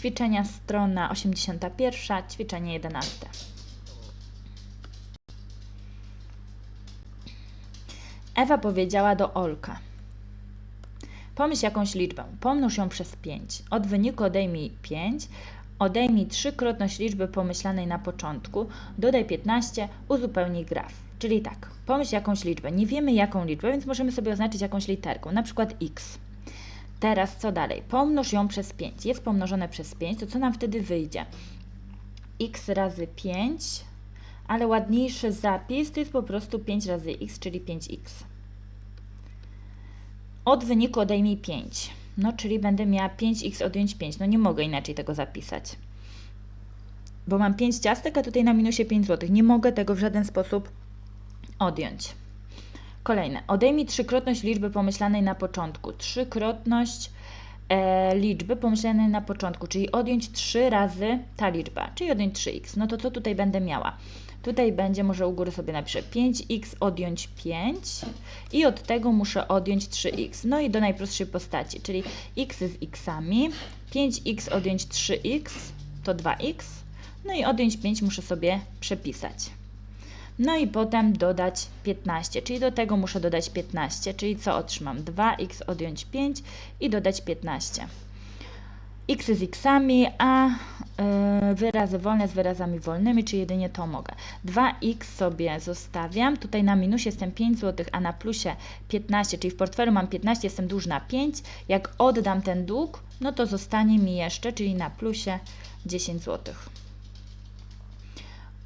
Ćwiczenia strona 81, ćwiczenie 11. Ewa powiedziała do Olka. Pomyśl jakąś liczbę, pomnóż ją przez 5. Od wyniku odejmij 5, odejmij trzykrotność liczby pomyślanej na początku, dodaj 15, uzupełnij graf. Czyli tak, pomyśl jakąś liczbę. Nie wiemy jaką liczbę, więc możemy sobie oznaczyć jakąś literką, na przykład x. Teraz co dalej? Pomnóż ją przez 5. Jest pomnożone przez 5, to co nam wtedy wyjdzie? x razy 5, ale ładniejszy zapis to jest po prostu 5 razy x, czyli 5x. Od wyniku odejmij 5. No, czyli będę miała 5x odjąć 5. No nie mogę inaczej tego zapisać. Bo mam 5 ciastek, a tutaj na minusie 5 zł. Nie mogę tego w żaden sposób odjąć. Kolejne. Odejmij trzykrotność liczby pomyślanej na początku. Trzykrotność e, liczby pomyślanej na początku, czyli odjąć 3 razy ta liczba, czyli odjąć 3x. No to co tutaj będę miała? Tutaj będzie, może u góry sobie napiszę 5x odjąć 5 i od tego muszę odjąć 3x. No i do najprostszej postaci, czyli x z xami, 5x odjąć 3x to 2x, no i odjąć 5 muszę sobie przepisać. No i potem dodać 15, czyli do tego muszę dodać 15, czyli co otrzymam? 2x odjąć 5 i dodać 15. x z xami, a y, wyrazy wolne z wyrazami wolnymi, czy jedynie to mogę. 2x sobie zostawiam, tutaj na minusie jestem 5 zł, a na plusie 15, czyli w portfelu mam 15, jestem dłużna 5. Jak oddam ten dług, no to zostanie mi jeszcze, czyli na plusie 10 zł.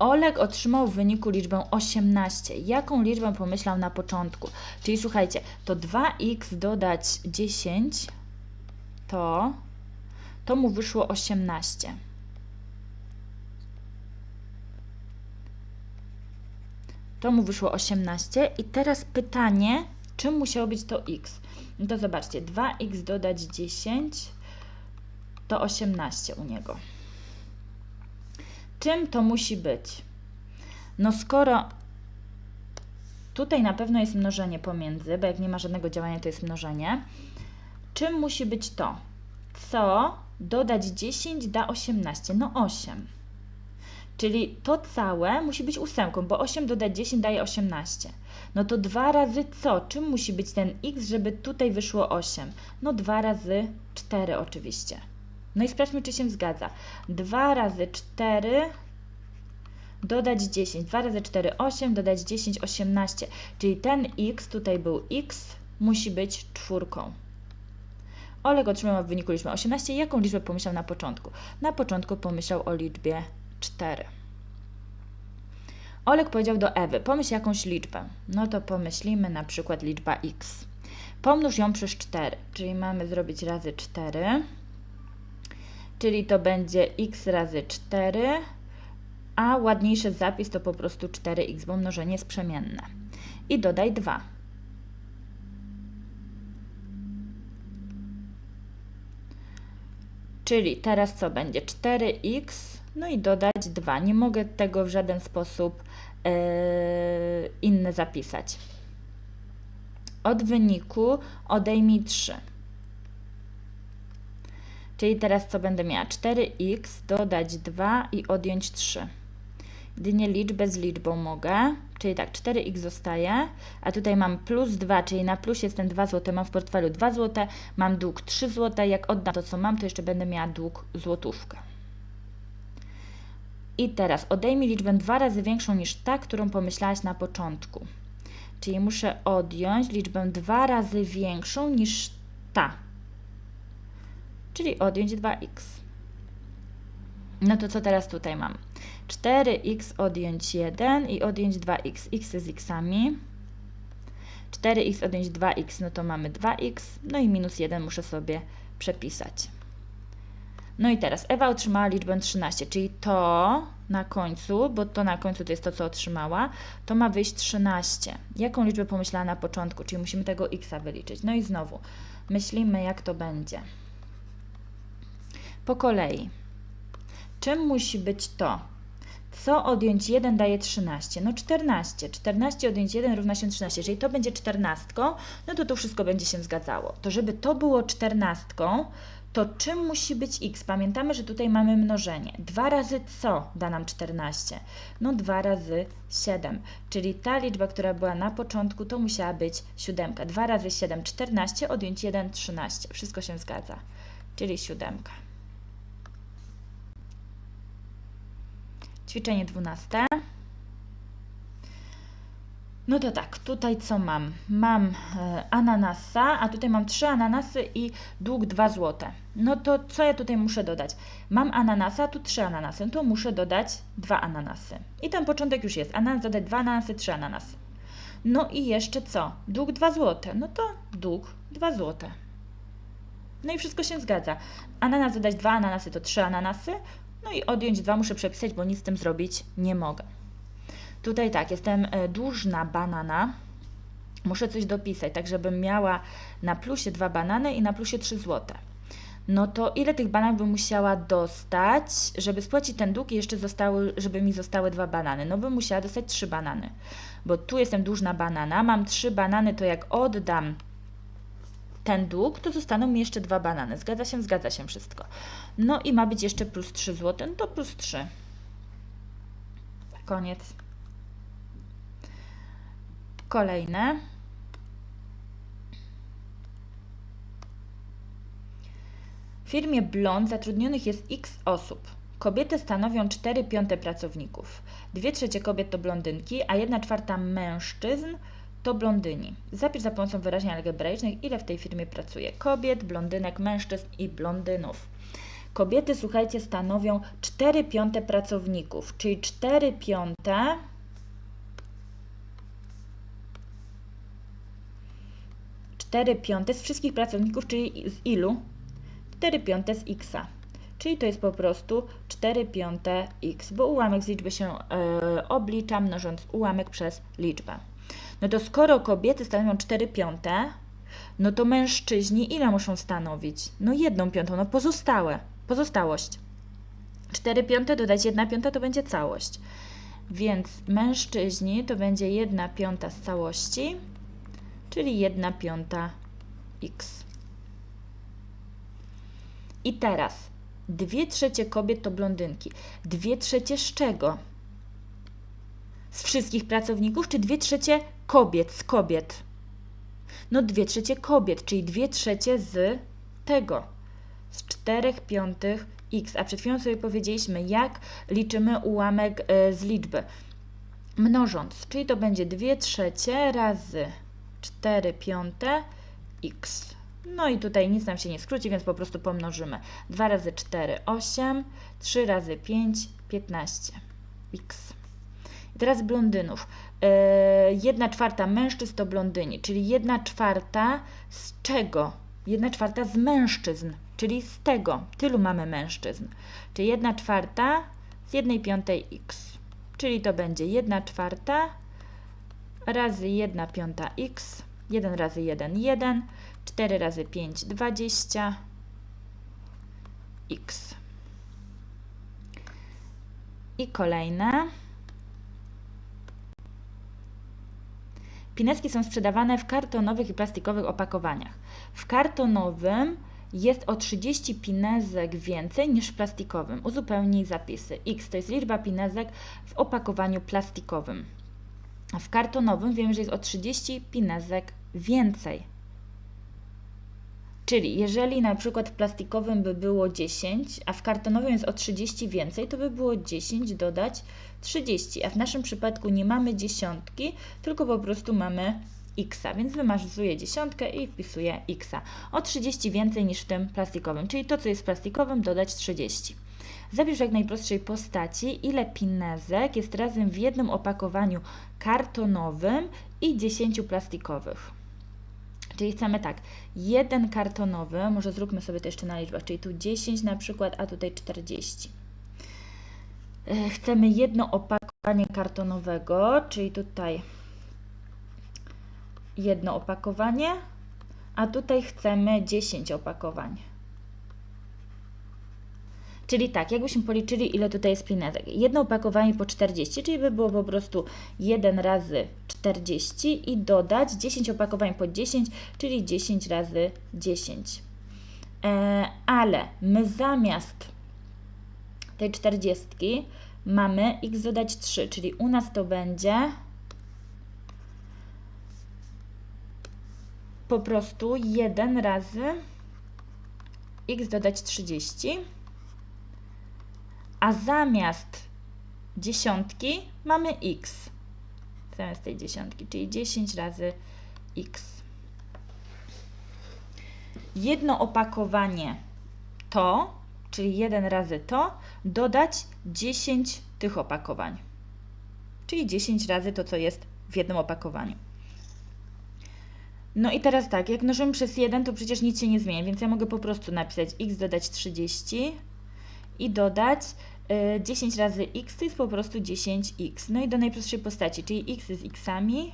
Oleg otrzymał w wyniku liczbę 18. Jaką liczbę pomyślał na początku? Czyli słuchajcie, to 2x dodać 10 to to mu wyszło 18. To mu wyszło 18 i teraz pytanie, czym musiało być to x? No to zobaczcie, 2x dodać 10 to 18 u niego. Czym to musi być? No skoro tutaj na pewno jest mnożenie pomiędzy, bo jak nie ma żadnego działania, to jest mnożenie. Czym musi być to? Co dodać 10 da 18? No 8. Czyli to całe musi być ósemką, bo 8 dodać 10 daje 18. No to 2 razy co? Czym musi być ten x, żeby tutaj wyszło 8? No 2 razy 4 oczywiście. No i sprawdźmy, czy się zgadza. 2 razy 4 dodać 10. 2 razy 4, 8, dodać 10, 18. Czyli ten x, tutaj był x, musi być czwórką. Oleg otrzymał w wyniku liczbę 18. Jaką liczbę pomyślał na początku? Na początku pomyślał o liczbie 4. Oleg powiedział do Ewy, pomyśl jakąś liczbę. No to pomyślimy na przykład liczba x. Pomnóż ją przez 4, czyli mamy zrobić razy 4 czyli to będzie x razy 4, a ładniejszy zapis to po prostu 4x, bo mnożenie jest przemienne. I dodaj 2. Czyli teraz co będzie? 4x, no i dodać 2. Nie mogę tego w żaden sposób yy, inny zapisać. Od wyniku odejmij 3. Czyli teraz co będę miała? 4x dodać 2 i odjąć 3. Jedynie liczbę z liczbą mogę, czyli tak, 4x zostaje, a tutaj mam plus 2, czyli na plusie jest ten 2 zł, mam w portfelu 2 zł, mam dług 3 zł, jak oddam to, co mam, to jeszcze będę miała dług złotówkę. I teraz odejmij liczbę dwa razy większą niż ta, którą pomyślałaś na początku. Czyli muszę odjąć liczbę dwa razy większą niż ta, czyli odjąć 2x. No to co teraz tutaj mam? 4x odjąć 1 i odjąć 2x. x z xami. 4x odjąć 2x, no to mamy 2x, no i minus 1 muszę sobie przepisać. No i teraz Ewa otrzymała liczbę 13, czyli to na końcu, bo to na końcu to jest to, co otrzymała, to ma wyjść 13. Jaką liczbę pomyślała na początku, czyli musimy tego x wyliczyć. No i znowu, myślimy jak to będzie. Po kolei. Czym musi być to? Co odjąć 1 daje 13? No 14. 14 odjąć 1 równa się 13. Jeżeli to będzie 14, no to to wszystko będzie się zgadzało. To żeby to było 14, to czym musi być x? Pamiętamy, że tutaj mamy mnożenie. 2 razy co da nam 14? No 2 razy 7, czyli ta liczba, która była na początku, to musiała być siódemka. 2 razy 7, 14, odjąć 1, 13. Wszystko się zgadza, czyli siódemka. Ćwiczenie 12. No to tak, tutaj co mam? Mam e, ananasa, a tutaj mam trzy ananasy i dług 2 złote. No to co ja tutaj muszę dodać? Mam ananasa, tu trzy ananasy, no to muszę dodać dwa ananasy. I ten początek już jest. Ananas dodać dwa ananasy, trzy ananasy. No i jeszcze co? Dług 2 złote. No to dług 2 złote. No i wszystko się zgadza. Ananas dodać dwa ananasy to trzy ananasy. No i odjąć dwa muszę przepisać, bo nic z tym zrobić nie mogę. Tutaj tak, jestem e, dłużna banana. Muszę coś dopisać, tak żebym miała na plusie dwa banany i na plusie 3 złote. No to ile tych bananów bym musiała dostać, żeby spłacić ten dług i jeszcze zostały, żeby mi zostały dwa banany? No bym musiała dostać trzy banany, bo tu jestem dłużna banana, mam trzy banany, to jak oddam ten dług, to zostaną mi jeszcze dwa banany. Zgadza się? Zgadza się wszystko. No i ma być jeszcze plus 3 zł, no to plus 3. Koniec. Kolejne. W firmie Blond zatrudnionych jest x osób. Kobiety stanowią 4 piąte pracowników. 2 trzecie kobiet to blondynki, a 1 czwarta mężczyzn to blondyni. Zapisz za pomocą wyrażeń algebraicznych, ile w tej firmie pracuje kobiet, blondynek, mężczyzn i blondynów. Kobiety, słuchajcie, stanowią 4 piąte pracowników, czyli 4 piąte 4 piąte z wszystkich pracowników, czyli z ilu? 4 piąte z x. Czyli to jest po prostu 4 piąte x, bo ułamek z liczby się e, oblicza, mnożąc ułamek przez liczbę. No to skoro kobiety stanowią 4 piąte, no to mężczyźni ile muszą stanowić? No 1 piątą, no pozostałe, pozostałość. 4 piąte dodać 1 piąta to będzie całość. Więc mężczyźni to będzie 1 piąta z całości, czyli 1 piąta x. I teraz 2 trzecie kobiet to blondynki. 2 trzecie z czego? Z wszystkich pracowników, czy 2 trzecie kobiet, z kobiet? No 2 trzecie kobiet, czyli 2 trzecie z tego, z 4 piątych x. A przed chwilą sobie powiedzieliśmy, jak liczymy ułamek y, z liczby. Mnożąc, czyli to będzie 2 trzecie razy 4 piąte x. No i tutaj nic nam się nie skróci, więc po prostu pomnożymy. 2 razy 4, 8, 3 razy 5, 15 x. Teraz blondynów. Yy, 1 czwarta mężczyzn to blondyni, czyli 1 czwarta z czego? 1 czwarta z mężczyzn, czyli z tego. Tylu mamy mężczyzn. Czyli 1 czwarta z 1 piątej x. Czyli to będzie 1 czwarta razy 1 piąta x, 1 razy 1, 1, 4 razy 5, 20, x. I kolejne. Pineski są sprzedawane w kartonowych i plastikowych opakowaniach. W kartonowym jest o 30 pinezek więcej niż w plastikowym. Uzupełnij zapisy. X to jest liczba pinezek w opakowaniu plastikowym. W kartonowym wiemy, że jest o 30 pinezek więcej. Czyli jeżeli na przykład w plastikowym by było 10, a w kartonowym jest o 30 więcej, to by było 10 dodać 30, a w naszym przypadku nie mamy dziesiątki, tylko po prostu mamy x, więc wymazuję dziesiątkę i wpisuję x. O 30 więcej niż w tym plastikowym, czyli to, co jest w plastikowym, dodać 30. Zapisz jak najprostszej postaci, ile pinezek jest razem w jednym opakowaniu kartonowym i 10 plastikowych. Czyli chcemy tak, jeden kartonowy, może zróbmy sobie to jeszcze na liczbach, czyli tu 10 na przykład, a tutaj 40. E, chcemy jedno opakowanie kartonowego, czyli tutaj jedno opakowanie, a tutaj chcemy 10 opakowań. Czyli tak, jakbyśmy policzyli, ile tutaj jest pinezek. Jedno opakowanie po 40, czyli by było po prostu 1 razy 40 i dodać 10 opakowań po 10, czyli 10 razy 10. E, ale my zamiast tej 40 mamy x dodać 3, czyli u nas to będzie po prostu 1 razy x dodać 30, a zamiast dziesiątki mamy x. Zamiast tej dziesiątki, czyli 10 razy x. Jedno opakowanie to, czyli 1 razy to, dodać 10 tych opakowań. Czyli 10 razy to, co jest w jednym opakowaniu. No i teraz tak, jak mnożymy przez 1, to przecież nic się nie zmienia, więc ja mogę po prostu napisać x dodać 30 i dodać y, 10 razy x to jest po prostu 10x. No i do najprostszej postaci, czyli x z xami,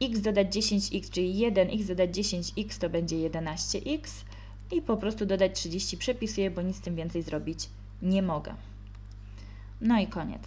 x dodać 10x, czyli 1x dodać 10x to będzie 11x i po prostu dodać 30 przepisuję, bo nic z tym więcej zrobić nie mogę. No i koniec.